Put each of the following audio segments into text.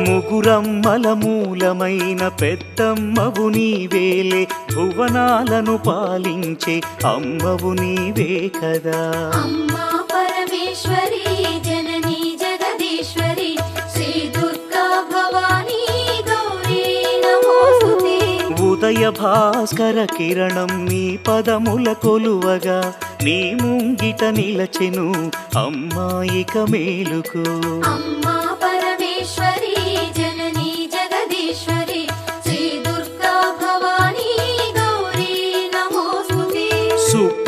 ముగురమ్మల మూలమైన పెద్దమ్మవు నీవేలే భువనాలను పాలించే అమ్మవు నీవే కదా. అమ్మా పరమేశ్వరి జననీ జగదీశ్వరి శ్రీ దుర్గా భవానీ గౌరీ నమోస్తుతే ఉదయ భాస్కర కిరణం నీ పదముల కొలువగా నీ ముంగిట నిలచెను అమ్మాయిక మేలుకు. అమ్మా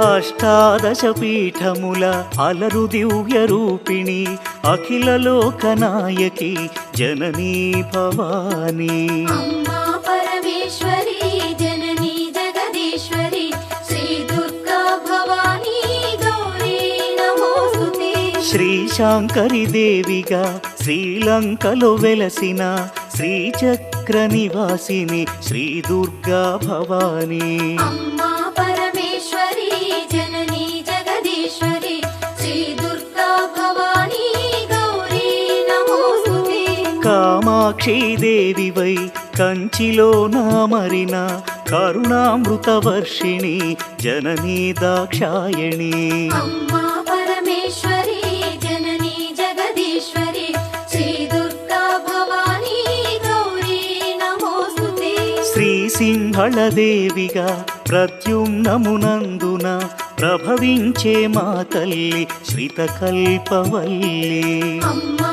అష్టాదశ పీఠముల అలరు దివ్య రూపిణి అఖిల లోకనాయకి జననీ భవానీ. పరమేశ్వరి జననీ జగదీశ్వరి శ్రీ దుర్గా భవానీ గౌరీ నమోస్తుతే. శ్రీ శాంకరి దేవిగా శ్రీలంకలో వెలసిన శ్రీచక్ర నివాసిని శ్రీ దుర్గా భవానీ. దేవివై కంచిలో నామరిన కరుణామృత వర్షిణి జననీ దాక్షాయణి. అమ్మా పరమేశ్వరి జననీ జగదీశ్వరి శ్రీ దుర్గా భవానీ గౌరీ నమోస్తుతే. శ్రీ సింహళ దేవిగా ప్రత్యుమ్నమునందున ప్రభవించే మా తల్లి శ్రితకల్పవల్లి. అమ్మా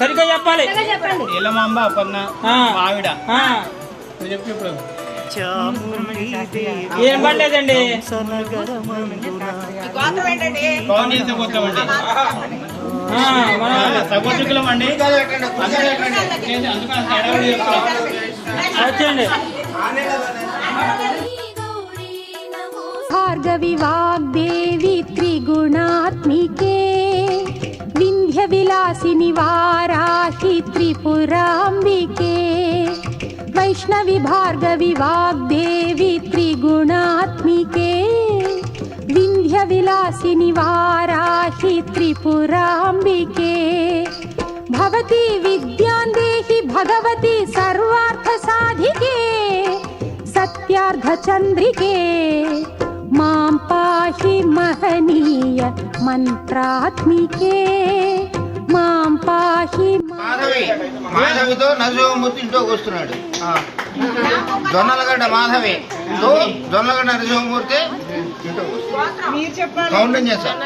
సరిగ్గా చెప్పాలి. ఎల్లమాంబ అపర్ణ ఆ. మావిడ ఆ, నువ్వు చెప్పు ఇప్పుడు. ఏం పడలేదండి? సగోత్రికులం అండి. నమోస్తుతే భార్గవి వాగ్దేవి वासिनि निवाराशि त्रिपुराम्बिके वैष्णविभार्गविवाग् देवी त्रिगुणात्मिके विन्ध्यविलासिनि निवाराशि त्रिपुराम्बिके। भवति विद्यान्देहि भगवति सर्वार्थ साधिके सत्यार्धचन्द्रिके। मां पाहि महनीय मन्त्रात्मिके। మాధవి మాధవితో నరసింహమూర్తి ఇంట్లోకి వస్తున్నాడు. జొన్నలగడ్డ మాధవి. తో జొన్నలగడ్డ నరసింహమూర్తి కౌంటింగ్ చేశారు.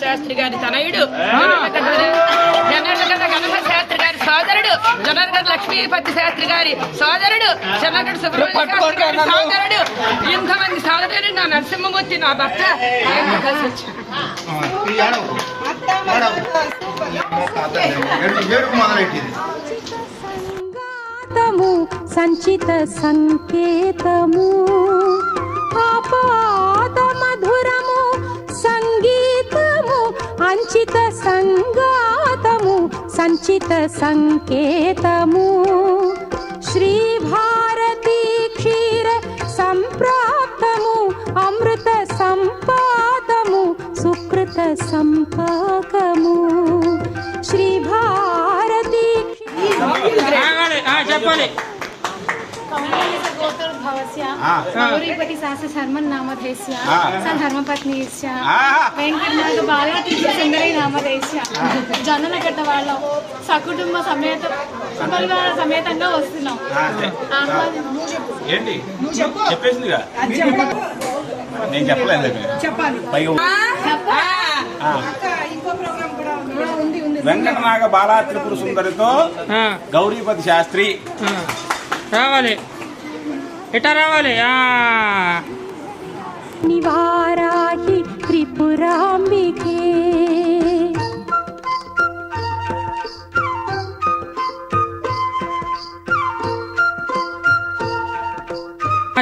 శాస్త్రి గారి తనయుడు. శాస్త్రి గారి సోదరుడు. జనరగడ్డ లక్ష్మీపతి శాస్త్రి గారి సోదరుడు. జనరగడ్డ సుబ్రహ్మణ్య శాస్త్రి గారి సోదరుడు. ఇంతమంది సోదరుడు నా నరసింహమూర్తి నా భర్త. ఆయన కలిసి వచ్చాను ఈ ఏడవకు. ఏడవకు. ఏడు- ఏడుపు మొదలెట్టింది సంగాతము సంచిత సంకేతము ఆపాద మధురము సంగీతము అంచిత సంగాతము సంచిత సంకేతము శ్రీ భారతి క్షీర సంప్రాప్తము అమృత సంపాదము సుకృత సంపాకము ఆ, చెప్పాలి गोत्रोद्भवस्य ఆ. गौरीपति सहस्र शर्मन् नामधेयस्य आ. स धर्मपत्नीश्च ఆహా. వెంకటనాథ బాలకృష్ణ సుందరి నామధేయస్య జొన్నలగడ్డ వాళ్ళం సకుటుంబ సమేత పరివార సమేతంగా వస్తున్నాం ఆహ్వానం ఏంటి చెప్పేసిందిగా నేను చెప్పలేదు పైగా ఆ. వెంకటనాగ బాలా త్రిపుర సుందరితో గౌరీపతి శాస్త్రి. రావాలి ఇట్లా రావాలి ఆ. నివారాహి త్రిపురాంబికే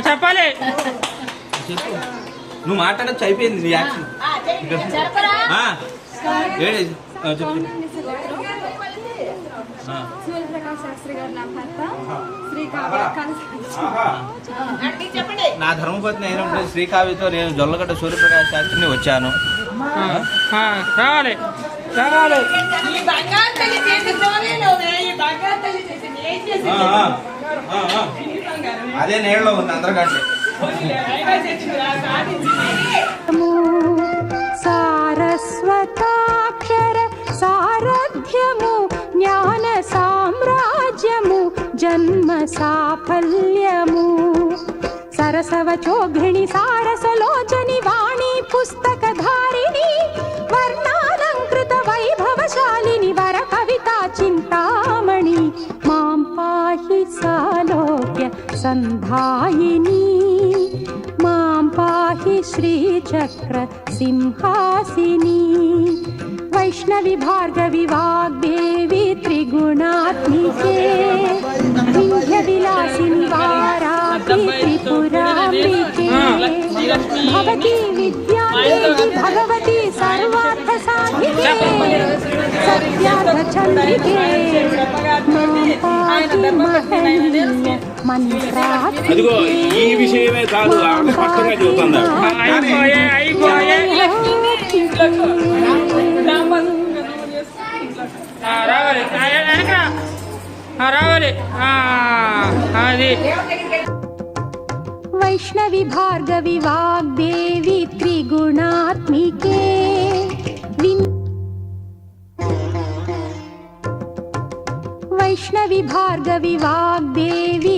చెప్పాలి నువ్వు మాట్లాడచ్చు అయిపోయింది నీ యాక్షన్ ఆ. ఏంటి? ఆ, చెప్పు. సూర్యప్రకాష్ శాస్త్రి గారు నా భర్త. శ్రీ ఆహా. నా ధర్మపత్ని అయినప్పుడు శ్రీకావ్యతో నేను జొల్లగడ్డ సూర్యప్రకాశ్ శాస్త్రిని వచ్చాను. ఆ, ఆ, రావాలి. రావాలి. ఈ साफल्यमु। सरसवचोघिणी सारसलोचनि वाणी पुस्तकधारिणि वर्णालङ्कृत वैभवशालिनि वर चिन्तामणि। मां पाहि सालोक्य सन्धायिनी। मां पाहि श्रीचक्र सिंहासिनी। वैष्णवि भार्गवि वाग्भे భవతి విద్యాదేవి భగవతి సర్వార్థ సాధికే సత్యార్థ చంద్రికే అదిగో ఈ విషయమే కాదు ఆవిడ స్పష్టంగా చెబుతుంది? అయిపోయే అయిపోయే. రావాలి. రావాలి. అది. वैष्णवि भार्गवि वाग्देवि त्रिगुणात्मिके। वैष्णवि भार्गवि वाग्देवि